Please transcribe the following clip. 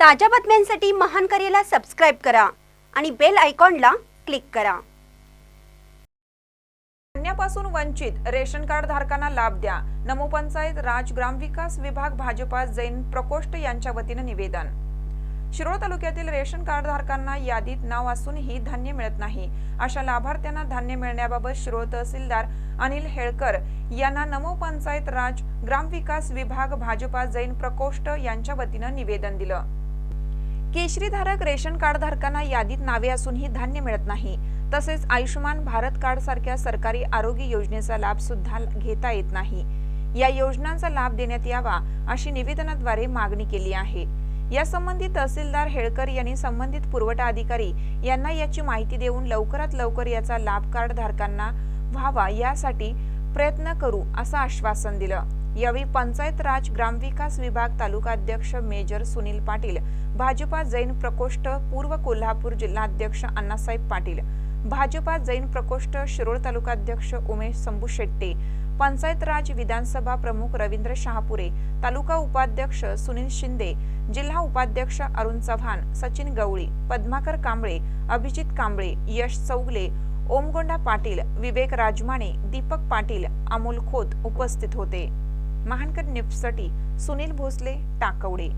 ताज्या बातम्यांसाठी महान करेला सबस्क्राईब करा आणि बेल आयकॉनला क्लिक करा. धान्यापासून वंचित रेशन कार्ड धारकांना लाभ द्या. नमो पंचायत राज ग्रामविकास विभाग भाजपा जैन प्रकोष्ठ यांच्या वतीनं निवेदन. शिरोळ तालुक्यातील रेशन कार्ड धारकांना यादीत नाव असूनही धान्य मिळत नाही. अशा लाभार्थ्यांना धान्य मिळण्याबाबत शिरोळ तहसीलदार अनिल हेळकर यांना नमो पंचायत राज ग्रामविकास विभाग भाजपा जैन प्रकोष्ठ यांच्या वतीनं निवेदन दिलं. केशरीधारक रेशन कार्ड धारकांना यादीत नावे असूनही धान्य मिळत नाही. तसेच आयुष्यमान भारत कार्ड सारख्या सरकारी आरोग्य योजनेचा लाभ सुद्धा घेता येत नाही. या योजनांचा लाभ देण्यात यावा अशी निवेदनाद्वारे मागणी केली आहे. यासंबंधी तहसीलदार हेळकर यांनी संबंधित पुरवठा अधिकारी यांना याची माहिती देऊन लवकरात लवकर याचा लाभ कार्ड धारकांना व्हावा यासाठी प्रयत्न करू असं आश्वासन दिलं. यावेळी पंचायत राज ग्रामविकास विभाग तालुका अध्यक्ष मेजर सुनील पाटील भाजपा जैन प्रकोष्ठ पूर्व कोल्हापूर जिल्हाध्यक्ष अण्णासाहेब पाटील भाजपा जैन प्रकोष्ठ शिरोळ तालुकाध्यक्ष उमेश संभू शेट्टे पंचायत राज विधानसभा प्रमुख रवींद्र शहापुरे तालुका उपाध्यक्ष सुनील शिंदे जिल्हा उपाध्यक्ष अरुण चव्हाण सचिन गवळी पद्माकर कांबळे अभिजित कांबळे यश चौगले ओमगोंडा पाटील विवेक राजमाने दीपक पाटील अमोल खोत उपस्थित होते. महानकर निफ्टसाठी सुनील भोसले टाकवडे.